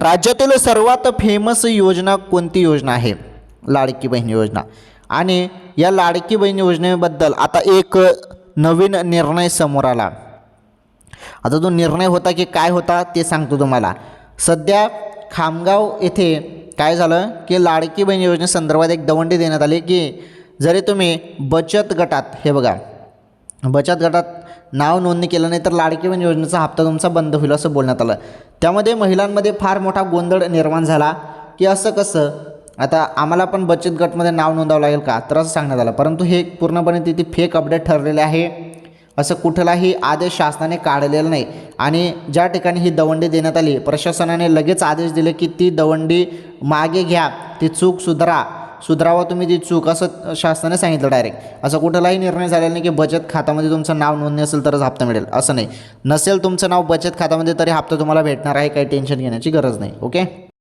राज्यातील सर्वात फेमस योजना कोणती योजना आहे? लाडकी बहीण योजना. आणि या लाडकी बहीण योजनेबद्दल आता एक नवीन निर्णय समोर आला. आता तो निर्णय होता की काय होता ते सांगतो तुम्हाला. सध्या खामगाव येथे काय झालं की लाडकी बहीण योजनेसंदर्भात एक दवंडी देण्यात आली की जरी तुम्ही बचत गटात हे बघा बचत गटात नाव नोंदणी केलं नाही तर लाडकी बहीण योजनेचा हप्ता तुमचा बंद होईल असं बोलण्यात आलं. त्यामध्ये महिलांमध्ये फार मोठा गोंधळ निर्माण झाला की असं कसं? आता आम्हाला पण बचत गटमध्ये नाव नोंदावं लागेल का? तर असं सांगण्यात आलं. परंतु हे पूर्णपणे तिथे फेक अपडेट ठरलेले आहे. असं कुठलाही आदेश शासनाने काढलेला नाही. आणि ज्या ठिकाणी ही दवंडी देण्यात आली प्रशासनाने लगेच आदेश दिले की ती दवंडी मागे घ्या ती चूक सुधारा. सुधारावा तुम्ही ती चूक असं शासनाने सांगितलं डायरेक्ट असं कुठलाही निर्णय झालेला नाही की बचत खात्यामध्ये तुमचं नाव नोंदणी असेल तरच हप्ता मिळेल. असं नाही. नसेल तुमचं नाव बचत खात्यामध्ये तरी हप्ता तुम्हाला भेटणार आहे. काही टेन्शन घेण्याची गरज नाही. ओके